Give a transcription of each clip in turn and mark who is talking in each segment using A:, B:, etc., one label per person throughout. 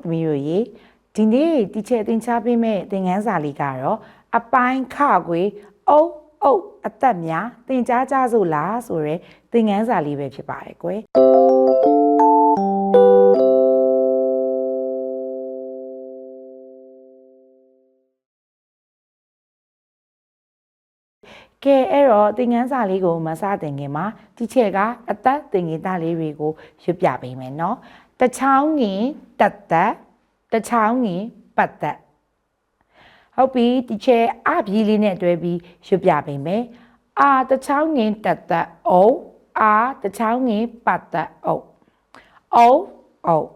A: သမီးတို့ရေဒီနေ့တီချယ်သင်ချပေးမဲ့သင်ခန်းစာလေးကတော့အပိုင်းခခွေအုပ်အုပ်အသက်များသင်ကြားကြစို့လားဆိုရဲသင်ခန်းစာလေးပဲဖြစ်ပါတယ်ကွယ်ကဲအဲ့တော့သင်ခန်းစာလေးကိုမစတင်ခင်မှာတီချယ်ကအသက်သင်္ကေတလေးတွေကိုရွတ်ပြပေးမယ်เนาะ တချောင်းငင်တက်တက်တချောင်းငင်ပတ်သက်ဟုတ်ပြီဒီချဲအပြေးလေးနဲ့တွဲပြီးရွတ်ပြပေးမယ်အာတချောင်းငင်တက်တက်အုပ်အာတချောင်းငင်ပတ်သက်အုပ်အုပ်အုပ်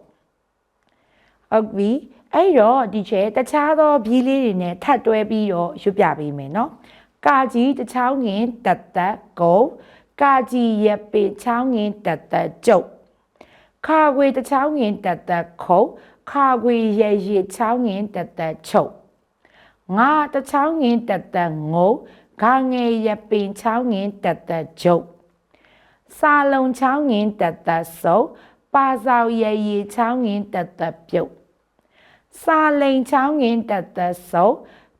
A: ဟုတ်ပြီအဲ့တော့ဒီချဲတခြားသောပြေးလေးတွေနဲ့ထပ်တွဲပြီးတော့ရွတ်ပြပေးမယ်နော်ကာကြီးတချောင်းငင်တက်တက်ဂုံကာကြီးရပင်ချောင်းငင်တက်တက်ကျုပ် ခါခွေတချောင်းငင်တက်တက်ခုံခါခွေရရချောင်းငင်တက်တက်ချုပ်ငါတချောင်းငင်တက်တက်ငုံဂါငယ်ရပင်ချောင်းငင်တက်တက်ကျုပ်စာလုံးချောင်းငင်တက်တက်စုပ်ပါဆောင်ရရချောင်းငင်တက်တက်ပြုတ်စာလိန်ချောင်းငင်တက်တက်စုပ်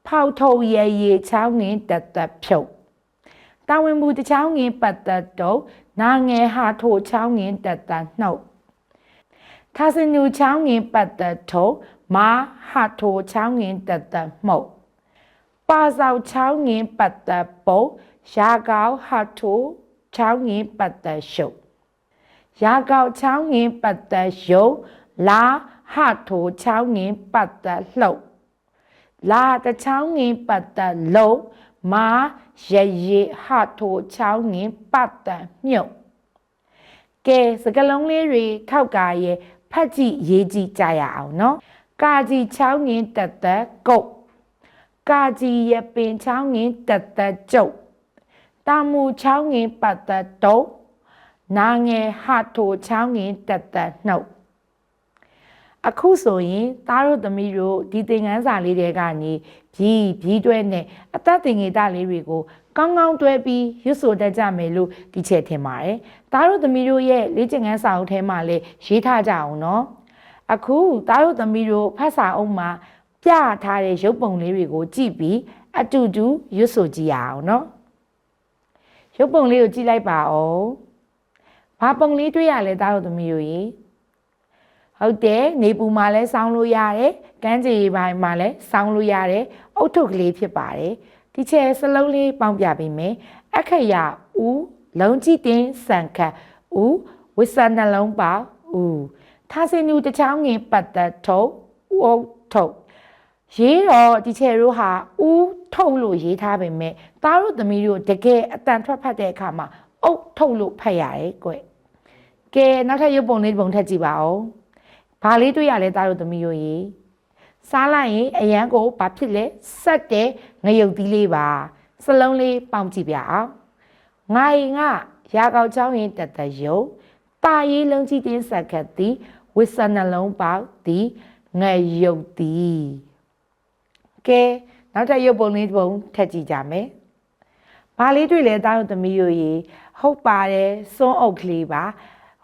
A: ဖောက်ထုတ်ရရချောင်းငင်တက်တက်ဖြုတ်တာဝန်မူတချောင်းငင်ပတ်သက်တော့နာငယ်ဟာထိုချောင်းငင်တက်တက်နှုတ် ထာစနူချောင်းငင်ပတ်သက်တော့မာဟာထိုချောင်းငင်တက်တက်မှုတ်ပါဆောင်ချောင်းငင်ပတ်သက်ပုံရာကောက်ဟာထိုချောင်းငင်ပတ်သက်ရှုပ်ရာကောက်ချောင်းငင်ပတ်သက်ယုံလာဟာထိုချောင်းငင်ပတ်သက်လှုပ်လာတချောင်းငင်ပတ်သက်လုံးမာရရေဟာထိုချောင်းငင်ပတ်သက်မြုပ်ကဲစကလုံးလေးတွေထောက်ကာရဲ့ ဖတ်ကြည့်ရေးကြည့်ကြရအောင်နော်ကာကြီးချောင်းငင်တက်တက်ကုတ်ကာကြီးရပင်ချောင်းငင်တက်တက်ကျုပ်တာမူချောင်းငင်ပတ်သက်တုံးနာငယ်ဟာထိုချောင်းငင်တက်တက်နှုတ် အခုဆိုရင်သားတို့သမီးတို့ဒီသင်ခန်းစာလေးတွေကနေဖြီးဖြီးတွဲနဲ့အသက်သင်္ကေတလေးတွေကိုကောင်းကောင်းတွဲပြီးရွတ်ဆိုတတ်ကြမယ်လို့ဒီချက်ထင်ပါတယ်။သားတို့သမီးတို့ရဲ့လေ့ကျင့်ခန်းစာအုပ်ထဲမှာလည်းရေးထားကြအောင်နော်။အခုသားတို့သမီးတို့ဖတ်စာအုပ်မှာပြထားတဲ့ရုပ်ပုံလေးတွေကိုကြည့်ပြီးအတူတူရွတ်ဆိုကြည့်ရအောင်နော်။ရုပ်ပုံလေးကိုကြည့်လိုက်ပါဦး။ဘာပုံလေးတွေ့ရလဲသားတို့သမီးတို့ရေ။ ဟုတ်တယ်နေပူမှာလည်းစောင်းလို့ရတယ်ကမ်းခြေပိုင်းမှာလည်းစောင်းလို့ရတယ်အုတ်ထုပ်ကလေးဖြစ်ပါတယ်ဒီချဲစလုံးလေးပေါင်းပြပေးမယ်အခရဦးလုံးကြည့်တင်စံခတ်ဦးဝစ်ဆန်နှလုံးပါဦးထားစင်နူတချောင်းငင်ပတ်သက်ထုတ်ဦးအုတ်ထုတ်ရေးတော့ဒီချဲတို့ဟာဦးထုတ်လို့ရေးထားပေမဲ့သားတို့သမီးတို့တကယ်အတန်ထွက်ဖတ်တဲ့အခါမှာအုတ်ထုတ်လို့ဖတ်ရတယ်ကွကဲနောက်ထပ်ရုပ်ပုံလေးပုံထပ်ကြည့်ပါဦး ဘာလေးတွေ့ရလဲသားတို့သမီးတို့ရေစားလိုက်ရင်အရန်ကိုဘာဖြစ်လဲဆက်တဲ့ငရုတ်သီးလေးပါစလုံးလေးပေါင်ကြည့်ပြအောင်ငါရင်ကရာကောက်ချောင်းရင်တတယုံတာရေးလုံးကြီးတင်းဆက်ခတ်သည်ဝစ်ဆနှလုံးပေါက်သည်ငရုတ်သည်ကဲနောက်ထပ်ရုပ်ပုံလေးပုံထပ်ကြည့်ကြမယ်ဘာလေးတွေ့လဲသားတို့သမီးတို့ရေဟုတ်ပါတယ်စွန်းအုပ်ကလေးပါ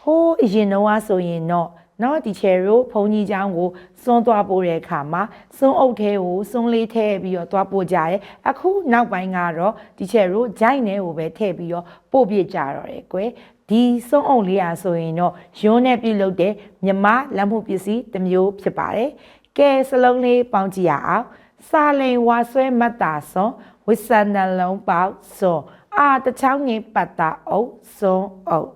A: ဟိုးအရင်တော့ဆိုရင်တော့ နော်ဒီချယ်တို့ဘုံကြီးเจ้าကိုစွန်းသွားပို့တဲ့အခါမှာစွန်းအုပ်ထဲကိုစွန်းလေးထည့်ပြီးတော့သွားပို့ကြတယ်အခုနောက်ပိုင်းကတော့ဒီချယ်တို့ဂျိုင်းထဲကိုပဲထည့်ပြီးတော့ပို့ပြကြတော့တယ်ကွယ်ဒီစွန်းအုပ်လေးอ่ะဆိုရင်တော့ရုံးနဲ့ပြုတ်လုပ်တဲ့မြမလက်မှုပစ္စည်းတစ်မျိုးဖြစ်ပါတယ်ကဲစလုံးလေးပေါင်းကြည့်ရအောင်စာလိန်ဝါဆွဲမတ်တာစွန်ဝိဆန်နလုံးပေါစွန်အာတချောင်းငင်ပတ်တာအုပ်စွန်အုပ်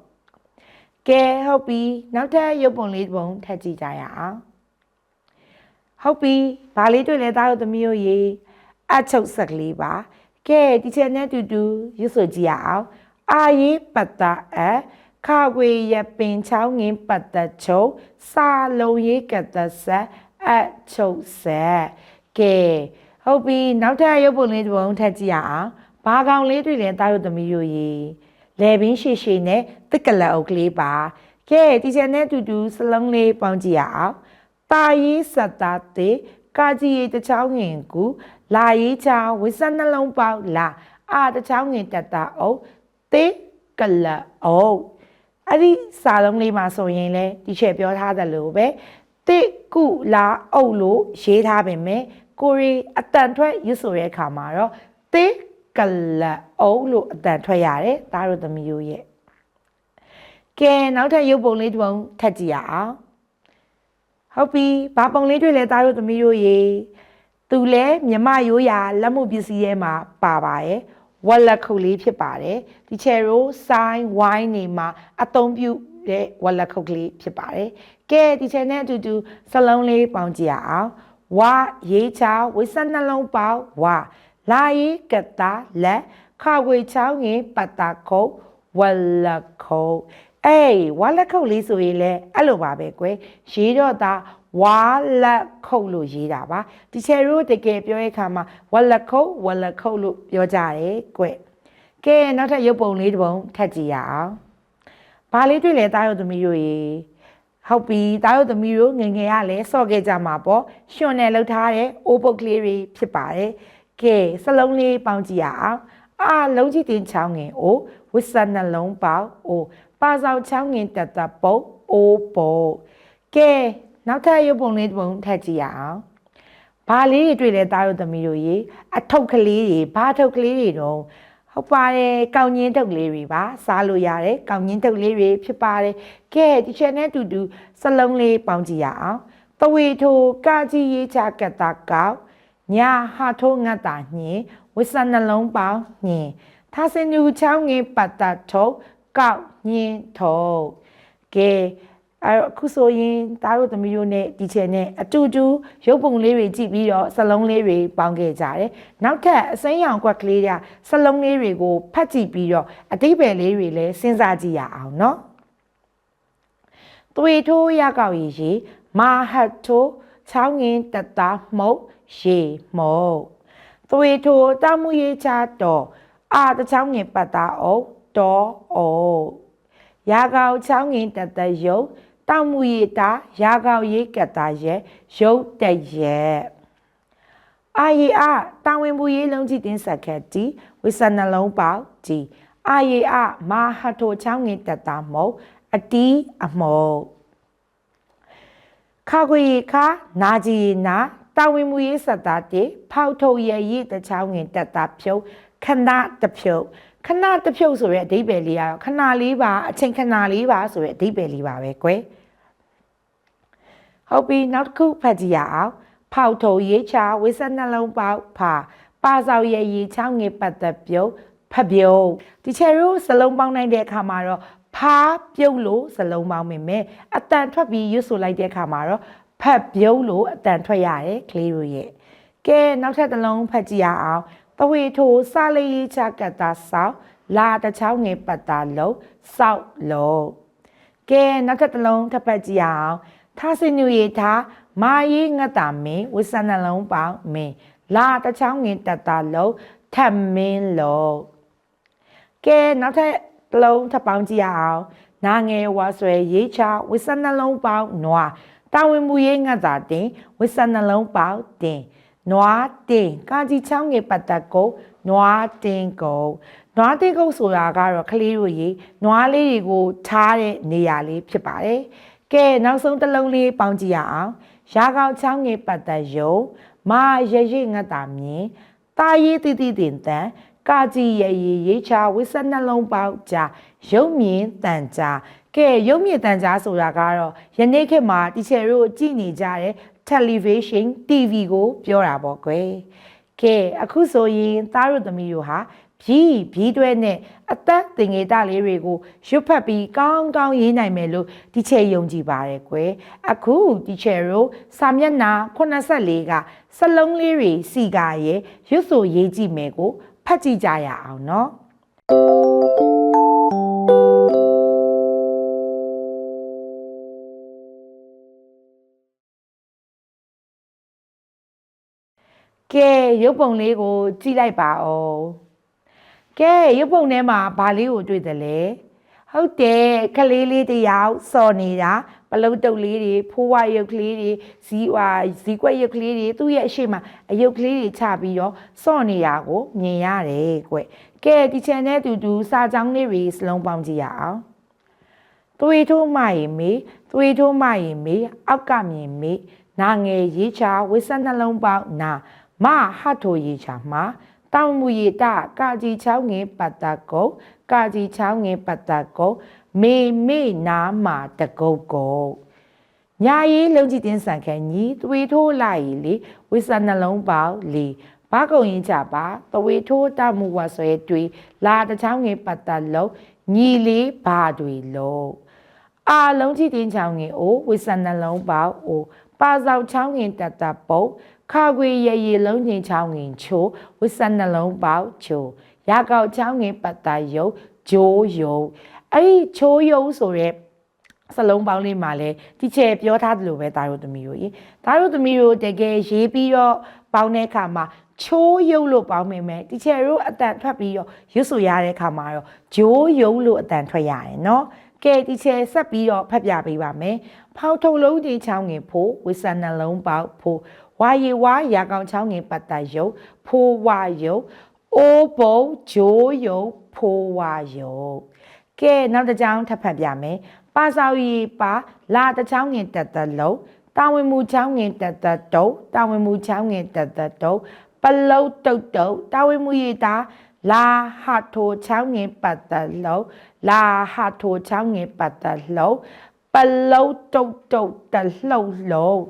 A: ကဲဟုတ်ပြီနောက်ထပ်ရုပ်ပုံလေးပုံထပ်ကြည့်ကြရအောင်ဟုတ်ပြီဘာလေးတွေ့လဲသားတို့သမီးတို့ရေအချုပ်ဆက်ကလေးပါကဲဒီချက်နဲ့တူတူရွတ်ဆိုကြည့်ရအောင်အာရေးပတ်တာအခါခွေရပင်ချောင်းငင်းပတ်သက်ချုပ်စာလုံးရေးကတဆက်အချုပ်ဆက်ကဲဟုတ်ပြီနောက်ထပ်ရုပ်ပုံလေးတစ်ပုံထပ်ကြည့်ရအောင်ဘာကောင်လေးတွေ့လဲသားတို့သမီးတို့ရေ လေပင်ရှည်ရှည်နဲ့တစ်ကလအုပ်ကလေးပါကဲတီချန်နဲ့တူတူစလုံးလေးပေါင်းကြည့်ရအောင်တာရေးစက်သားတေကာကြီးရေးတချောင်းငင်ကူလာရေးချာဝိစနှလုံးပေါက်လာအာတချောင်းငင်တတအုပ်တေကလအုပ်အဲ့ဒီစာလုံးလေးမှာဆိုရင်လေတီချေပြောထားတယ်လို့ပဲတိကုလာအုပ်လို့ရေးထားပေမဲ့ကိုရီအတန်ထွက်ရွတ်ဆိုတဲ့အခါမှာတော့တိ ကလအုပ်လို့အတန်ထွက်ရတယ်ဒါတို့သမီးတို့ရဲ့ကဲနောက်ထပ်ရုပ်ပုံလေးတစ်ပုံထပ်ကြည့်ရအောင်ဟုတ်ပြီဘာပုံလေးတွေ့လဲဒါတို့သမီးတို့ရေသူလဲမြမရိုးရာလက်မှုပစ္စည်းထဲမှာပါပါရဲ့ဝက်လက်ခုပ်လေးဖြစ်ပါတယ်ဒီချယ်ရိုဆိုင်ဝိုင်းနေမှာအသုံးပြုတဲ့ဝက်လက်ခုပ်ကလေးဖြစ်ပါတယ်ကဲဒီချယ်နဲ့အတူတူစလုံးလေးပေါင်းကြည့်ရအောင်ဝါရေးချဝိစက်နှလုံးပေါင်းဝါ လာရေးကတာလက်ခါခွေချောင်းငင်ပတ်တာခုတ်ဝက်လက်ခုတ်အေးဝါလက်ခုတ်လေးဆိုရင်လည်းအဲ့လိုပါပဲကွယ်ရေးတော့တာဝါလက်ခုတ်လို့ရေးတာပါဒီချယ်ရိုတကယ်ပြောရခါမှာဝါလက်ခုတ်ဝါလက်ခုတ်လို့ပြောကြတယ်ကွယ်ကဲနောက်ထပ်ရုပ်ပုံလေးတစ်ပုံထပ်ကြည့်ရအောင်ဘာလေးတွေ့လဲတားရုပ်သမီးတို့ရေဟုတ်ပြီတားရုပ်သမီးတို့ငယ်ငယ်ကလည်းစော့ခဲ့ကြမှာပေါ့ရှင်နဲ့လှုပ်ထားတဲ့အိုးပုတ်ကလေးတွေဖြစ်ပါတယ် ကဲစလုံးလေးပေါင်းကြည့်ရအောင်အာလုံးကြီးတင်ချောင်းငင်အိုးဝစ်စနှလုံးပေါင်းအိုးပါဆောင်ချောင်းငင်တက်တက်ပုတ်အိုးပုတ်ကဲနောက်ထပ်ရုပ်ပုံလေးတစ်ပုံထပ်ကြည့်ရအောင်ဘာလေးတွေတွေ့လဲတားရုပ်သမီးတို့ရေအထုပ်ကလေးတွေဘာထုပ်ကလေးတွေတော့ဟုတ်ပါတယ်ကောင်းညင်းထုတ်လေးတွေပါစားလို့ရတယ်ကောင်းညင်းထုတ်လေးတွေဖြစ်ပါတယ်ကဲဒီချက်နဲ့အတူတူစလုံးလေးပေါင်းကြည့်ရအောင်ပဝေထိုကာကြီးရေးချကတ်တာကောက် ညာဟာထိုးငတ်တာညင်ဝစ်စနှလုံးပေါင်းညင်သာစင်ညူချောင်းငင်ပတ်တာထုတ်ကောက်ညင်ထုတ်ကဲအဲ့တော့အခုဆိုရင်သားတို့သမီးတို့နဲ့ဒီချယ်နဲ့အတူတူရုပ်ပုံလေးတွေကြည့်ပြီးတော့စလုံးလေးတွေပေါင်းခဲ့ကြတယ်။နောက်ထပ်အစိမ်းရောင်ကွက်ကလေးတွေကစလုံးလေးတွေကိုဖတ်ကြည့်ပြီးတော့အတိပ္ပယ်လေးတွေလည်းစဉ်းစားကြည့်ရအောင်နော်။သွေထိုးရကောက်ရည်ရေမာဟတ်ထိုး ချောင်းငင်တတာမှုတ်ရေမှုတ်သွေထိုးတောက်မှုရေးချတော့အာတချောင်းငင်ပတ်တာအုပ်တော်အုပ်ရာကောက်ချောင်းငင်တတယုတ်တောက်မှုရတာရာကောက်ရေးကတာရဲ့ရုပ်တရဲ့အာရီအတာဝန်ဘူးရေးလုံးကြည့်တင်းဆက်ခက်တီဝိစနှလုံးပေါက်တီအာရီအမာဟထိုချောင်းငင်တတာမုတ်အတီးအမုတ် ခါခွေခါနာကြီးနာတာဝန်မူရေးဆက်သားတေဖောက်ထုတ်ရရည်တချောင်းငင်တက်တာဖြုတ်ခဏတဖြုတ်ခဏတဖြုတ်ဆိုရဲအဓိပ္ပာယ်လေးကတော့ခဏလေးပါအချိန်ခဏလေးပါဆိုရဲအဓိပ္ပာယ်လေးပါပဲကွယ်ဟုတ်ပြီနောက်တစ်ခုဖတ်ကြည့်ရအောင်ဖောက်ထုတ်ရေးချဝိစက်နှလုံးပေါက်ဖာပါဆောင်ရရည်ချောင်းငင်ပတ်သက်ပြုတ်ဖတ်ပြုတ်ဒီချယ်ရိုစလုံးပေါင်းနိုင်တဲ့အခါမှာတော့ ဖားပြုတ်လို့စလုံးပေါင်းမိမယ်အတန်ထွက်ပြီးရွတ်ဆိုလိုက်တဲ့အခါမှာတော့ဖတ်ပြုတ်လို့အတန်ထွက်ရတယ်ကလေးတို့ရဲ့ကဲနောက်ထပ်တစ်လုံးဖတ်ကြည့်ရအောင်ပဝေထိုးစားလေးရေးချကတ်တာဆောက်လာတချောင်းငယ်ပတ်တာလုံးစောက်လုံးကဲနောက်ထပ်တစ်လုံးထပ်ဖတ်ကြည့်ရအောင်ထားစင်ညူရီထားမာရေးငတ်တာမင်းဝိစနှလုံးပေါင်းမင်းလာတချောင်းငင်တက်တာလုံးထပ်မင်းလုံးကဲနောက်ထပ် တစ်လုံးထပ်ပေါင်းကြည့်ရအောင်နာငယ်ဝါဆွဲရေးချဝိစနှလုံးပေါင်းနွားတာဝန်မူရေးငတ်တာတင်ဝိစနှလုံးပေါင်းတင်နွားတင်ကာကြီးချောင်းငယ်ပတ်သက်ကိုနွားတင်ကိုနွားတင်ကုတ်ဆိုတာကတော့ကလေးတို့ရေနွားလေးတွေကိုထားတဲ့နေရာလေးဖြစ်ပါတယ်ကဲနောက်ဆုံးတစ်လုံးလေးပေါင်းကြည့်ရအောင်ရာကောက်ချောင်းငယ်ပတ်သက်ယုံမာရရိငတ်တာမြင်တာရေးတိတိတင်တန် ကာကြီးရရရေးချဝိစက်နှလုံးပေါက်ကြရုံမြင်တန်ကြကဲရုံမြင့်တန်ကြားဆိုတာကတော့ယနေ့ခေတ်မှာတီချယ်တို့ကြည့်နေကြတဲ့ television TV ကိုပြောတာပေါ့ကွယ်ကဲအခုဆိုရင်သားတို့သမီးတို့ဟာဖြီးဖြီးတွဲနဲ့အသက်တင်ငေတလေးတွေကိုရွတ်ဖတ်ပြီးကောင်းကောင်းရေးနိုင်မယ်လို့တီချယ်ယုံကြည်ပါတယ်ကွယ်အခုတီချယ်တို့စာမျက်နှာ84ကစလုံးလေးတွေစီကာရဲ့ရွတ်ဆိုရေးကြည့်မယ်ကို ဖတ်ကြည့်ကြရအောင်နော်ကဲရုပ်ပုံလေးကိုကြည့်လိုက်ပါဦးကဲရုပ်ပုံထဲမှာဘာလေးကိုတွေ့တယ်လဲ ဟုတ်တယ်ကလေးလေးတယောက်စော်နေတာပလုတ်တုပ်လေးတွေဖိုးဝရုပ်ကလေးတွေဇီးဝါဇီးကွက်ရုပ်ကလေးတွေသူ့ရဲ့အရှိမအယုတ်ကလေးတွေချပြီးတော့စော့နေတာကိုမြင်ရတယ်ကွကဲဒီချန်နဲ့တူတူစာကြောင်းလေးတွေစလုံးပေါင်းကြည့်ရအောင်သွေးထိုးမရင်မေးသွေးထိုးမရင်မေးအောက်ကမြင်မေးနာငယ်ရေးချဝိဆက်နှလုံးပေါက်နာမဟတ်ထိုရေးချမှာ တောင်မူရတကာကြီးချောင်းငင်ပတ်တကုတ်ကာကြီးချောင်းငင်ပတ်တကုတ်မေမေနာမာတကုတ်ကုတ်ညာရေးလုံးကြည့်တင်းဆန်ခဲညီသွေးထိုးလိုက်လေဝိဆက်နှလုံးပေါက်လေဘာကုံရင်ကြပါသွေးထိုးတမှုဝဆွဲတွေလာတချောင်းငင်ပတ်တလုံးညီလေးဘာတွေလုံးအာလုံးကြည့်တင်းချောင်းငင်အိုဝိဆက်နှလုံးပေါက်အိုပါဆောင်ချောင်းငင်တတပုတ် ခါခွေရရလုံးငင်ချောင်းငင်ချိုဝိဆက်နှလုံးပေါက်ချိုရကောက်ချောင်းငင်ပတ်တယုတ်ဂျိုးယုတ်အဲ့ဒီချိုးယုတ်ဆိုရက်စလုံးပေါင်းလေးမှာလဲတီချေပြောထားသလိုပဲသားတို့သမီးတို့ရေသားတို့သမီးတို့တကယ်ရေးပြီးတော့ပေါင်းတဲ့အခါမှာချိုးယုတ်လို့ပေါင်းမိမယ်တီချေတို့အတန်ထွက်ပြီးတော့ရွတ်ဆိုရတဲ့အခါမှာတော့ဂျိုးယုတ်လို့အတန်ထွက်ရတယ်နော်ကဲတီချေဆက်ပြီးတော့ဖတ်ပြပေးပါမယ်ဖောက်ထုတ်လုံးကြီးချောင်းငင်ဖို့ဝိဆန်နှလုံးပေါက်ဖို့ ဝါရီဝါရာကောင်ချောင်းငင်ပတ်တယုတ်ဖိုးဝါယုတ်အိုးပုံဂျိုးယုတ်ဖိုးဝါယုတ်ကဲနောက်တစ်ကြောင်းထပ်ဖတ်ပြမယ်ပါဆောင်ရီပါလာတစ်ချောင်းငင်တက်တက်လုံးတာဝန်မူချောင်းငင်တက်တက်တုံးတာဝန်မူချောင်းငင်တက်တက်တုံးပလုတ်တုတ်တုတ်တာဝန်မူရီတာလာဟာထိုချောင်းငင်ပတ်တက်လုံးလာဟာထိုချောင်းငင်ပတ်တက်လုံးပလုတ်တုတ်တုတ်တလှုပ်လုံး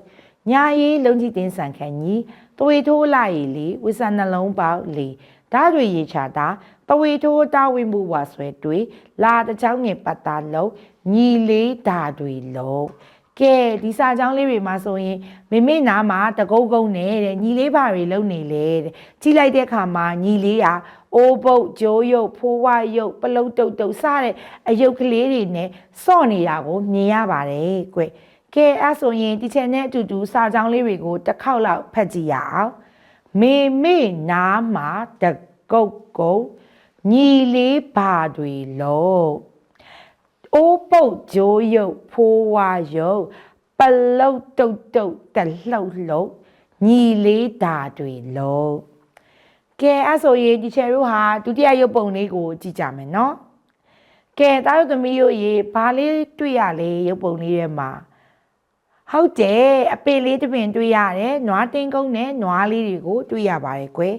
A: ညာရေးလုံးကြီးတင်းဆန်ခံကြီးသွေထိုးလိုက်လေဝိဆန်နှလုံးပေါက်လေဓာတ်တွေရေချတာပဝေထိုးတာဝင်မှုဝါဆွဲတွေလာတချောင်းငယ်ပတ်တာလုံးညီလေးဓာတ်တွေလုံးကဲဒီစာကြောင်းလေးတွေမှာဆိုရင်မိမိနာမှာတကုတ်ကုတ်နဲ့တဲ့ညီလေးဘာတွေလုံနေလဲတဲ့ကြီးလိုက်တဲ့အခါမှာညီလေးဟာအိုးပုတ်ဂျိုးရုပ်ဖိုးဝါရုပ်ပလုတ်တုတ်တုတ်စတဲ့အယုတ်ကလေးတွေနဲ့စော့နေတာကိုမြင်ရပါတယ်ကွ ကဲအဲ့ဆိုရင်ဒီချက်နဲ့အတူတူစာကြောင်းလေးတွေကိုတစ်ခေါက်လောက်ဖတ်ကြည့်ရအောင်မေမေနာမှာတကုတ်ကုတ်ညီလေးဘာတွေလုံးအိုးပုတ်ဂျိုးရုပ်ဖိုးဝါရုပ်ပလုတ်တုတ်တုတ်တလှုပ်လှုပ်ညီလေးဓာတွေလုံးကဲအဲ့ဆိုရင်ဒီချယ်တို့ဟာဒုတိယရုပ်ပုံလေးကိုကြည့်ကြမယ်နော်ကဲတားတို့သမီးတို့ရေဘာလေးတွေ့ရလဲရုပ်ပုံလေးထဲမှာ ဟုတ်တယ်အပေလေးတစ်ပင်တွေ့ရတယ်နွားတင်းကုန်းနဲ့နွားလေးတွေကိုတွေ့ရပါတယ်ကွယ်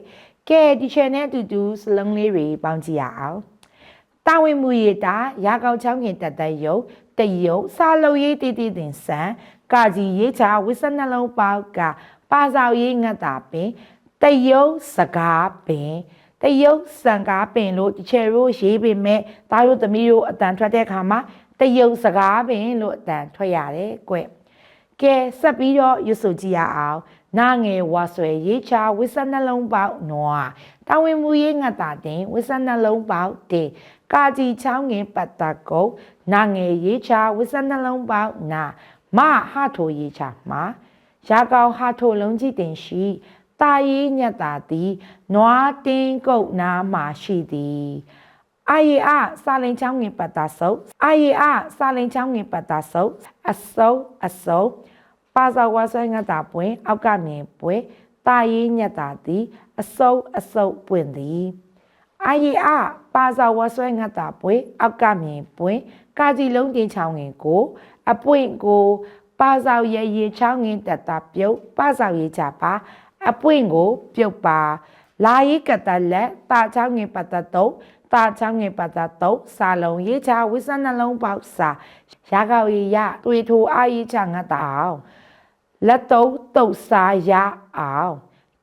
A: ကဲဒီချယ်နဲ့အတူတူစလုံးလေးတွေပေါင်းကြည့်ရအောင်တာဝန်မူရတာရာကောက်ချောင်းခင်တက်တက်ယုတ်တယုတ်စာလုံးရေးတီတီတင်ဆန်ကာကြီးရေးချဝိစနှလုံးပေါက်ကပါဆောင်ရေးငတ်တာပင်တယုတ်စကားပင်တရုတ်စံကားပင်လို့ဒီချယ်တို့ရေးပေမဲ့သားတို့သမီးတို့အတန်ထွက်တဲ့အခါမှာတရုတ်စကားပင်လို့အတန်ထွက်ရတယ်ကွ ကဲဆက်ပြီးတော့ရွတ်ဆိုကြည့်ရအောင်နာငယ်ဝါဆွဲရေးချဝိစနှလုံးပေါက်နွားတာဝန်မူရေးငတ်တာတင်ဝိစနှလုံးပေါက်တင်ကာကြီးချောင်းငင်ပတ်တကုတ်နာငယ်ရေးချဝိစနှလုံးပေါက်နာမဟာထိုရေးချမှာရာကောင်ဟာထိုလုံးကြည့်တင်ရှိတာရေးညက်တာသည်နွားတင်းကုတ်နာမှာရှိသည် အာယေအစာလိန်ချောင်းငင်ပတ်တာဆုပ်အာယေအစာလိန်ချောင်းငင်ပတ်တာဆုပ်အစုံအစုံပါဇာဝါဆွဲငတ်တာပွင့်အောက်ကမြင်ပွင့်တာရေးညက်တာသည်အစုံအစုံပွင့်သည်အာယေအပါဇာဝါဆွဲငတ်တာပွင့်အောက်ကမြင်ပွင့်ကာကြီးလုံးတင်ချောင်းငင်ကို အပွင့်ကို ပါဇောက်ရရေချောင်းငင်တတာပြုတ်ပါဇောက်ရေချပါအပွင့်ကို ပြုတ်ပါလာရေးကတလက်တာချောင်းငင်ပတ်တတုံး တာချောင်းငင်ပတ်တတုံးစာလုံးရေးချဝိစနှလုံးပေါက်စာရာကောက်ရရတွေ့ထိုအာရေးချငတ်တာအောင်လက်တုံးတုတ်စာရအောင်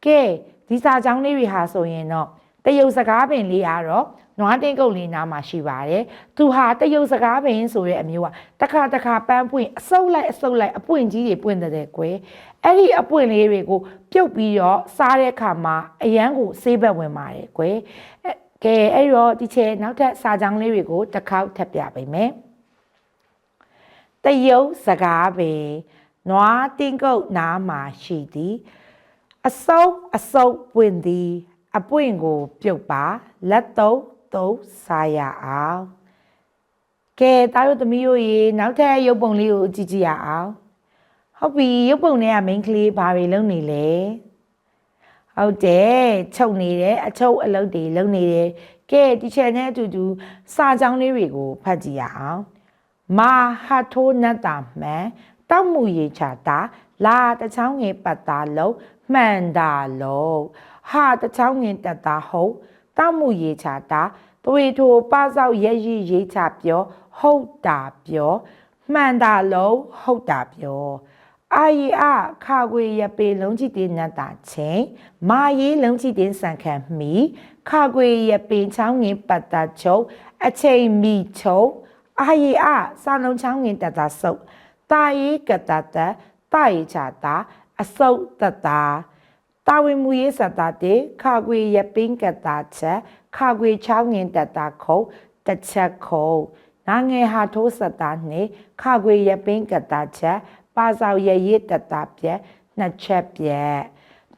A: ကဲဒီစာချောင်းလေးတွေဟာဆိုရင်တော့တရုတ်စကားပင်လေးကတော့နွားတင်းကုတ်လေးနားမှာရှိပါတယ်။သူဟာတရုတ်စကားပင်ဆိုတဲ့အမျိုးကတခါတခါပန်းပွင့်အစုပ်လိုက်အစုပ်လိုက်အပွင့်ကြီးတွေပွင့်တဲ့ကွယ်။အဲ့ဒီအပွင့်လေးတွေကိုပြုတ်ပြီးတော့စားတဲ့အခါမှာအရန်ကိုဆေးဘက်ဝင်ပါတယ်ကွယ်။ ကဲအဲ့တော့ဒီချေနောက်ထပ်စာကြောင်းလေးတွေကိုတစ်ခေါက်ထပ်ပြပေးမယ်။တရုတ်စကားပင်နွားတင်းကုတ်နားမှာရှိသည်အစုပ်အစုပ်ပွင့်သည်အပွင့်ကို ပြုတ်ပါလက်သုံးသုံးစားရအောင်ကဲတားတို့သမီးတို့ရေနောက်ထပ်ရုပ်ပုံလေးကိုကြည့်ကြည့်ရအောင်ဟုတ်ပြီရုပ်ပုံထဲက main ကလေးဘာတွေလုပ်နေလဲ ဟုတ်တယ်ချုပ်နေတယ်အချုပ်အလုပ်တွေလုပ်နေတယ်ကဲဒီချက်နဲ့အတူတူစာကြောင်းလေးတွေကိုဖတ်ကြည့်ရအောင်မာဟာထိုးနတ်တာမှန်တောက်မှုရေချတာလာတချောင်းငယ်ပတ်တာလုံးမှန်တာလုံးဟာတချောင်းငယ်တက်တာဟုတ်တောက်မှုရေချတာသွေထိုပစောက်ရရရေချပြောဟုတ်တာပြောမှန်တာလုံးဟုတ်တာပြော အာရီအခါခွေရပေလုံးချီတင်နတ်တာချင်းမာရေးလုံးချီတင်စံခံမီခါခွေရပေချောင်းငင်ပတ်တာချုပ်အချိန်မီချုပ်အာရီအစာလုံးချောင်းငင်တတာဆုပ်တာရေးကတတတာရေးချတာအဆုပ်တတာတာဝေမူရေးစတာတေခါခွေရပင်းကတာချက်ခါခွေချောင်းငင်တတာခုံတစ်ချက်ခုံနာငယ်ဟာထိုးစတာနှင့်ခါခွေရပင်းကတာချက် ပါဆောင်ရရတတာပြက်နှစ်ချက်ပြက်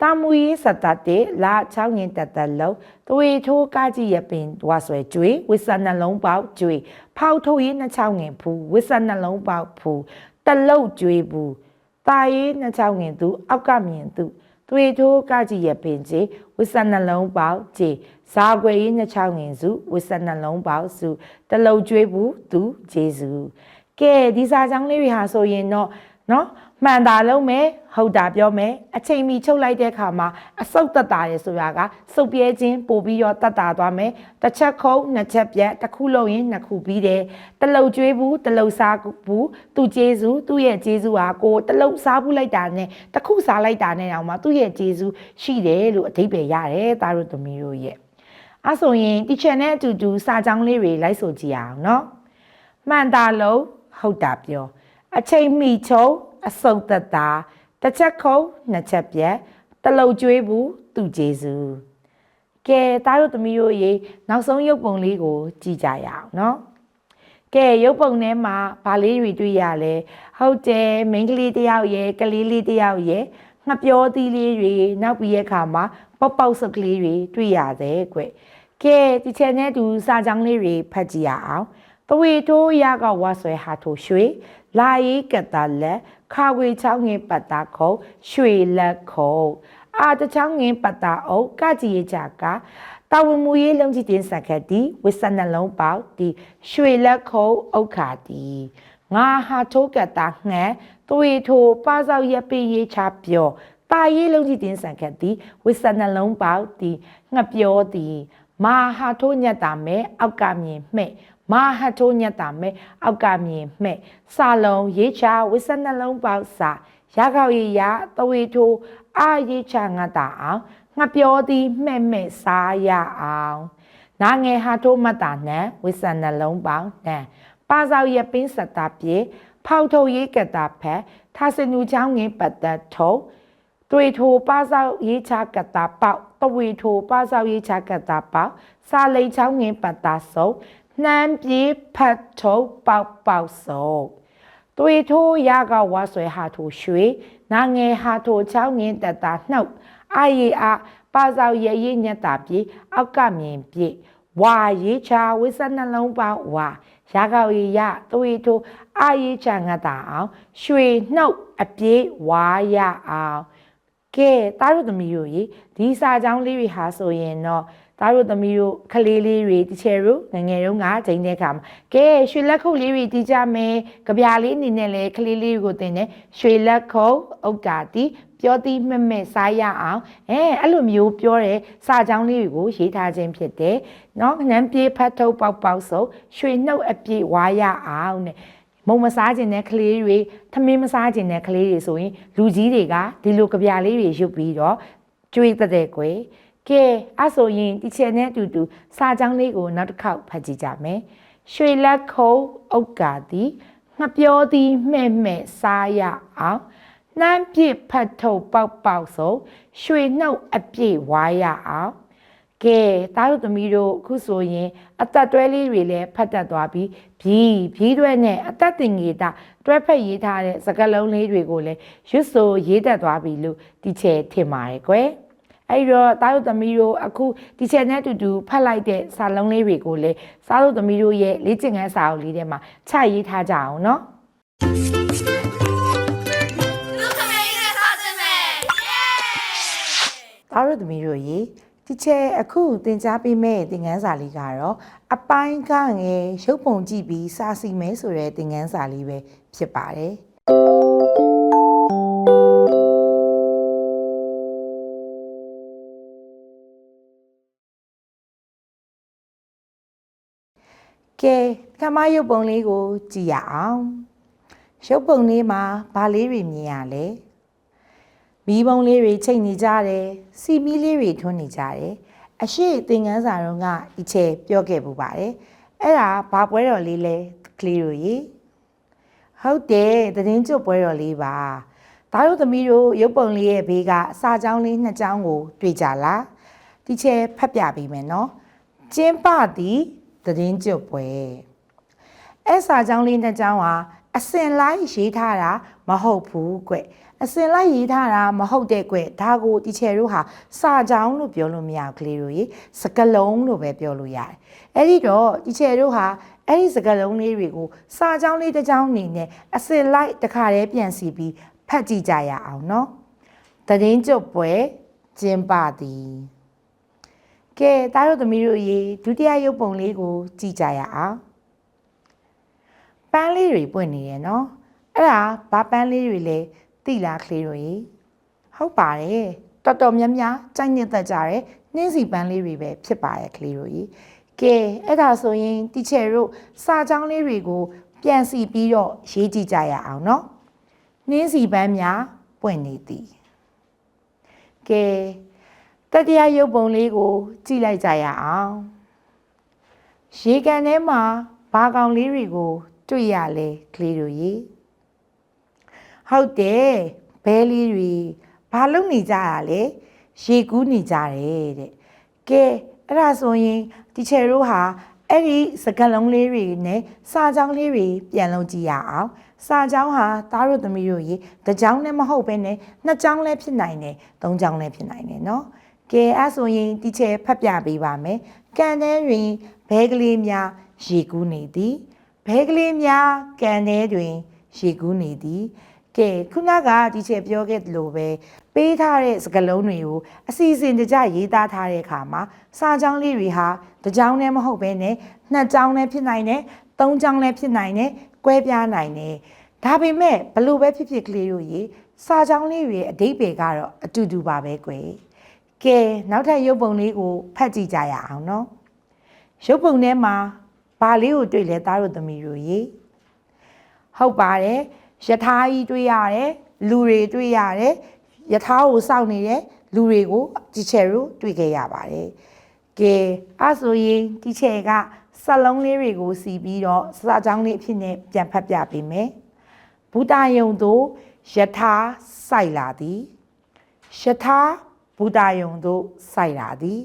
A: တာမူရေးစတာတေလာချောင်းငင်တတလုံးသွေထိုးကားကြီးရပင်ဝါဆွဲကျွေဝစ်စနှလုံးပေါက်ကျွေဖောက်ထုတ်ရေးနှစ်ချောင်းငင်ဖူးဝစ်စနှလုံးပေါက်ဖူးတလုတ်ကျွေဘူးတာရေးနှစ်ချောင်းငင်သူအောက်ကမြင်သူသွေထိုးကားကြီးရပင်ကြီးဝစ်စနှလုံးပေါက်ကြီးဇာခွေရေးနှစ်ချောင်းငင်စုဝစ်စနှလုံးပေါက်စုတလုတ်ကျွေဘူးသူဂျေစုကဲဒီစာကြောင်းလေးတွေဟာဆိုရင်တော့ နော်မှန်တာလုံးမယ်ဟုတ်တာပြောမယ်အချိန်မီချုပ်လိုက်တဲ့အခါမှာအဆုတ်တက်တာရယ်ဆိုတာကစုပ်ပြဲခြင်းပို့ပြီးတော့တက်တာသွားမယ်တစ်ချက်ခုံးနှစ်ချက်ပြက်တစ်ခုလုံးရင်နှစ်ခုပြီးတယ်တလုတ်ကျွေးဘူးတလုတ်စားဘူးသူ့ကျေးဇူးသူ့ရဲ့ကျေးဇူးဟာကိုတလုတ်စားဘူးလိုက်တာနဲ့တစ်ခုစားလိုက်တာနဲ့အောင်မှသူ့ရဲ့ကျေးဇူးရှိတယ်လို့အဓိပ္ပာယ်ရတယ်သားတို့သမီးတို့ရဲ့အဲဆိုရင်ဒီ channel နဲ့အတူတူစာကြောင်းလေးတွေလိုက်ဆိုကြည့်အောင်နော်မှန်တာလုံးဟုတ်တာပြော အချိန်မီချုံအစုပ်သက်တာတစ်ချက်ခုံးနှစ်ချက်ပြက်တလုတ်ကျွေးဘူးသူကျေးဇူးကဲသားတို့သမီးတို့ရေနောက်ဆုံးရုပ်ပုံလေးကို ကြည့်ကြရအောင်နော်ကဲရုပ်ပုံထဲမှာဗာလေးတွေတွေ့ရလဲဟုတ်တယ်မိန်းကလေးတစ်ယောက်ရဲ့ကလေးလေးတစ်ယောက်ရဲ့ငှက်ပြောသီးလေးတွေနောက်ပြီးရဲ့အခါမှာပေါက်ပေါက်စကလေးတွေတွေ့ရတယ်ကွကဲဒီချန်နဲ့တူစာကြောင်းလေးတွေဖတ်ကြည့်ရအောင် တဝေတိုးရကဝါဆွဲဟာထိုရွှေလာရေးကတလက်ခါဝေချောင်းငင်ပတ်တာခုံရွှေလက်ခုံအာတချောင်းငင်ပတ်တာအုပ်ကကြည်ရကြကတာဝန်မူရေးလုံးကြီးတင်ဆက်ခက်တီဝစ်စနှလုံးပေါက်တီရွှေလက်ခုံအုတ်ခါတီငါဟာထိုးကတာငှက်တဝေထိုးပါဆောက်ရပေရေးချပြောတာရေးလုံးကြီးတင်ဆက်ခက်တီဝစ်စနှလုံးပေါက်တီငှက်ပြောတီမာဟာထိုးညက်တာမဲအောက်ကမြင်မှဲ့ မာဟထိုးညက်တာမဲအောက်ကမြင်မှဲ့စာလုံးရေးချဝစ်စနှလုံးပေါက်စာရခောက်ရရတဝေထိုးအာရေးချငတ်တာအောင်ငါပြောသည်မှဲ့မှဲ့စားရအောင်နာငယ်ဟာထိုးမတ်တာနဲ့ဝစ်စနှလုံးပေါက်နဲ့ပါဆောက်ရပင်းစတာပြေဖောက်ထုတ်ရေးကတာဖက်ထာစနူချောင်းငင်ပတ်သက်ထုံးတွေ့ထိုပါဆောက်ရေးချကတာပေါက်တဝေထိုပါဆောက်ရေးချကတာပေါက်စာလိန်ချောင်းငင်ပတ်တာဆုံး နှမ်းပြေးဖတ်ထုံးပေါက်ပေါက်ဆုံးတွေ့ထိုရကဝါဆွဲဟာထိုရွှေနာငယ်ဟာထိုချောင်းငင်တတာနှုတ်အာရီအားပါဆောက်ရရညက်တာပြေအောက်ကမြင်ပြေဝါရေးချဝိစနှလုံးပေါက်ဝါရာကောက်ရရသွေးထိုးအာရေးချငတ်တာအောင်ရွှေနှုတ်အပြေးဝါရအောင်ကဲတားတို့သမီးတို့ရေဒီစာကြောင်းလေးတွေဟာဆိုရင်တော့ တားတို့သမီးတို့ခလေးလေးတွေတချယ်တို့ငယ်ငယ်တုန်းကချိန်တဲ့အခါမှာကဲရွှေလက်ခုပ်လေးတွေတီးကြမယ်ကြပြာလေးအနေနဲ့လည်းခလေးလေးတွေကိုတင်တယ်ရွှေလက်ခုပ်ဥက္ကာတီပြောတီးမှတ်မဲ့စားရအောင်အဲအဲ့လိုမျိုးပြောတဲ့စာကြောင်းလေးတွေကိုရေးထားခြင်းဖြစ်တယ်เนาะငန်းပြေးဖတ်ထုတ်ပေါက်ပေါက်ဆိုရွှေနှုတ်အပြည့်ဝါရအောင်တဲ့ မုံမစားခြင်းတဲ့ကလေးတွေထမင်းမစားခြင်းတဲ့ကလေးတွေဆိုရင်လူကြီးတွေကဒီလိုကြပြလေးတွေရုပ်ပြီးတော့ကျွေးတဲ့တဲ့ကွယ် ကဲအဲ့ဆိုရင်ဒီချင်နဲ့အတူတူစာကြောင်းလေးကိုနောက်တစ်ခေါက်ဖတ်ကြည့်ကြမယ်ရွှေလက်ခုံဥက္ကာတိငှက်ပြောသည်မှဲ့မှဲ့စားရအောင်နှမ်းပြစ်ဖတ်ထုတ်ပေါက်ပေါက်ဆိုရွှေနှုတ်အပြည့်ဝါရအောင်ကဲတားတို့သမီးတို့အခုဆိုရင်အသက်တွဲလေးတွေလည်းဖတ်တတ်သွားပြီးဖြီးဖြီးတွဲနဲ့အသက်တင်ငေတာတွဲဖက်ရေးထားတဲ့စကားလုံးလေးတွေကိုလည်းရွတ်ဆိုရေးတတ်သွားပြီလို့ဒီချေထင်ပါတယ်ကွယ် အဲ့တော့တားတို့သမီးတို့အခုဒီချေနဲ့အတူတူဖတ်လိုက်တဲ့စာလုံးလေးတွေကိုလည်းစားတို့သမီးတို့ရဲ့လေ့ကျင့်ခန်းစာအုပ်လေးထဲမှာချရေးထားကြအောင်နော်
B: လူခမေးနဲ့စားခြင်းပဲ
A: သားတို့သမီးတို့ရေဒီချက်အခုသင်ကြားပေးမယ့်သင်ခန်းစာလေးကတော့အပိုင်းကငယ်ရုပ်ပုံကြည့်ပြီးစာစီမဲဆိုတဲ့သင်ခန်းစာလေးပဲဖြစ်ပါတယ် ကဲပထမရုပ်ပုံလေးကို ကြည့်ရအောင်ရုပ်ပုံလေးမှာဘာလေးတွေမြင်ရလဲမီးပုံလေးတွေချိန်နေကြတယ်စီမီးလေးတွေထွန်းနေကြတယ်အရှိသင်ငန်းစာတော့ကအချေပြောခဲ့ပူပါတယ်အဲ့ဒါဘာပွဲတော်လေးလဲကလေးတို့ရေဟုတ်တယ်သတင်းကျွတ်ပွဲတော်လေးပါဒါတို့သမီးတို့ရုပ်ပုံလေးရဲ့ဘေးကအစာချောင်းလေးနှစ်ချောင်းကို တွေ့ကြလားဒီချေဖတ်ပြပေးမယ်နော်ကျင်းပသည် သတင်းကျွတ်ပွဲအဲ့စာကြောင်းလေးနှစ်ကြောင်းဟာအစင်လိုက်ရေးထားတာမဟုတ်ဘူးကွအစင်လိုက်ရေးထားတာမဟုတ်တဲ့ကွဒါကိုတီချယ်တို့ဟာစာကြောင်းလို့ပြောလို့မရဘူးကလေးတို့ရေစကလုံးလို့ပဲပြောလို့ရတယ်အဲ့ဒီတော့တီချယ်တို့ဟာအဲ့ဒီစကလုံးလေးတွေကိုစာကြောင်းလေးတစ်ကြောင်းအနေနဲ့အစင်လိုက်တစ်ခါတည်းပြန်စီပြီးဖတ်ကြည့်ကြရအောင်နော်တရင်ကျွတ်ပွဲကျင်းပသည် ကဲတားတို့သမီးတို့ရေဒုတိယရုပ်ပုံလေးကို ကြည့်ကြရအောင်ပန်းလေးတွေပွင့်နေတယ်နော်အဲ့ဒါဘာပန်းလေးတွေလဲသိလားကလေးတို့ရေဟုတ်ပါတယ်တော်တော်များများကြိုက်နှစ်သက်ကြတယ်နှင်းစီပန်းလေးတွေပဲဖြစ်ပါရဲ့ကလေးတို့ရေကဲအဲ့ဒါဆိုရင်တီချယ်တို့စာကြောင်းလေးတွေကို ပြန်စီပြီးတော့ရေးကြည့်ကြရအောင်နော်နှင်းစီပန်းများပွင့်နေသည်ကဲ တတိယရုပ်ပုံလေးကို ကြည့်လိုက်ကြရအောင်ရေကန်ထဲမှာဘာကောင်လေးတွေကိုတွေ့ရလဲကလေးတို့ရေဟုတ်တယ်ဘဲလေးတွေဘာလုပ်နေကြတာလဲရေကူးနေကြတယ်တဲ့ကဲအဲ့ဒါဆိုရင်တီချယ်တို့ဟာအဲ့ဒီစကလုံးလေးတွေနဲ့စာကြောင်းလေးတွေပြန်လုပ်ကြည့်ရအောင်စာကြောင်းဟာသားတို့သမီးတို့ရေတစ်ကြောင်းနဲ့မဟုတ်ဘဲနဲ့နှစ်ကြောင်းလည်းဖြစ်နိုင်တယ်သုံးကြောင်းလည်းဖြစ်နိုင်တယ်နော် ကဲအဲ့ဆိုရင်တီချယ်ဖတ်ပြပေးပါမယ်ကန်ထဲတွင်ဘဲကလေးများရေကူးနေသည်ဘဲကလေးများကန်ထဲတွင်ရေကူးနေသည်ကဲခုနကဒီချက်ပြောခဲ့သလိုပဲပေးထားတဲ့စကလုံးတွေကိုအစီအစဉ်တကျရေးသားထားတဲ့အခါမှာစာကြောင်းလေးတွေဟာတစ်ကြောင်းနဲ့မဟုတ်ဘဲနဲ့နှစ်ကြောင်းနဲ့ဖြစ်နိုင်တယ်သုံးကြောင်းနဲ့ဖြစ်နိုင်တယ်ကွဲပြားနိုင်တယ်ဒါပေမဲ့ဘလို့ပဲဖြစ်ဖြစ်ကလေးတို့ရေစာကြောင်းလေးတွေရဲ့အဓိပ္ပာယ်ကတော့အတူတူပါပဲကွယ် ကဲနောက်ထပ်ရုပ်ပုံလေးကိုဖတ်ကြည့်ကြရအောင်နော်ရုပ်ပုံထဲမှာဘာလေးကိုတွေ့လဲသားတို့သမီးတို့ရေဟုတ်ပါတယ်ယထာကြီးတွေ့ရတယ်လူတွေတွေ့ရတယ်ယထာကိုစောင့်နေတဲ့လူတွေကိုတီချယ်တို့တွေ့ခဲ့ရပါတယ်ကဲအဲ့ဆိုရင်တီချယ်ကစက်လုံးလေးတွေကိုစီပြီးတော့စာကြောင်းလေးအဖြစ်နဲ့ပြန်ဖတ်ပြပေးမယ်ဘူတာယုံတို့ယထာစိုက်လာသည်ယထာ ဘူတာယုံတို့စိုက်လာသည်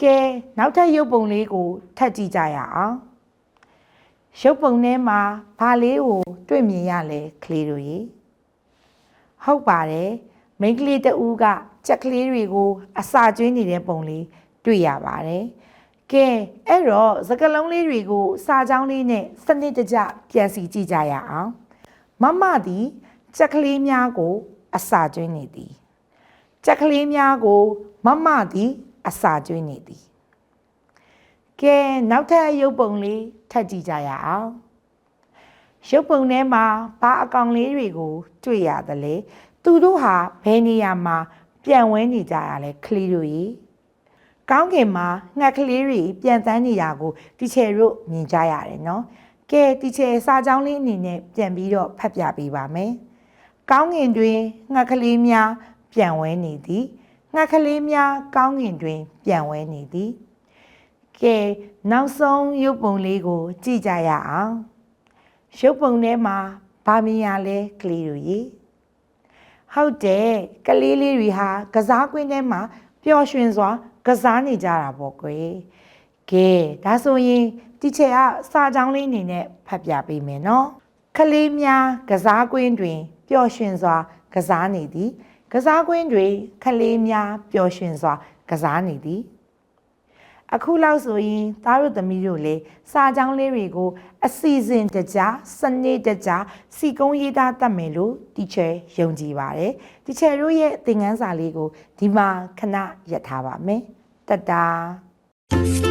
A: ကဲနောက်ထပ်ရုပ်ပုံလေးကိုထပ်ကြည့်ကြရအောင်ရုပ်ပုံထဲမှာဘာလေးကိုတွေ့မြင်ရလဲကလေးတို့ရေဟုတ်ပါတယ်မိန်းကလေးတဦးကကြက်ကလေးတွေကိုအစာကျွေးနေတဲ့ပုံလေးတွေ့ရပါတယ်ကဲအဲ့တော့စကလုံးလေးတွေကို စာချောင်းလေးနဲ့စနစ်တကျပြန်စီကြည့်ကြရအောင်မမသည်ကြက်ကလေးများကို အစာကျွေးနေသည် ကြက်ကလေးများကို မမသည်အစာကျွေးနေသည်ကဲနောက်ထပ်ရုပ်ပုံလေးထပ်ကြည့်ကြရအောင်ရုပ်ပုံထဲမှာဘာအကောင်လေးတွေကို တွေ့ရသလဲသူတို့ဟာဘယ်နေရာမှာ ပြန်ဝဲနေကြရလဲကလေးတို့ရေကောင်းကင်မှာငှက်ကလေးတွေပြန်တန်းနေတာကိုတီချယ်တို့မြင်ကြရတယ်နော်ကဲတီချယ်စာကြောင်းလေးအနေနဲ့ပြန်ပြီးတော့ဖတ်ပြပေးပါမယ်ကောင်းကင်တွင်ငှက်ကလေးများ ပြန်ဝဲနေသည်ငှက်ကလေးများကောင်းကင်တွင် ပြန်ဝဲနေသည်ကဲနောက်ဆုံးရုပ်ပုံလေးကို ကြည့်ကြရအောင်ရုပ်ပုံထဲမှာဗာမီယာလဲကလေးတို့ရေဟုတ်တယ်ကလေးလေးတွေဟာကစားကွင်းထဲမှာပျော်ရွှင်စွာ ကစားနေကြတာပေါ့ကွယ်ကဲဒါဆိုရင်တီချယ်ကစာကြောင်းလေးအနေနဲ့ဖတ်ပြပေးမယ်နော်ကလေးများကစားကွင်းတွင်ပျော်ရွှင်စွာ ကစားနေသည် ကစားကွင်းတွင်ကလေးများပျော်ရွှင်စွာ ကစားနေသည်အခုလောက်ဆိုရင်သားတို့သမီးတို့လေစာကြောင်းလေးတွေကို အစီအစဉ်တကြစနစ်တကြစီကုံးရေးသားတတ်မယ်လို့တီချာယုံကြည်ပါတယ်တီချာတို့ရဲ့သင်ခန်းစာလေးကိုဒီမှာခဏရပ်ထားပါမယ်တတ်တာ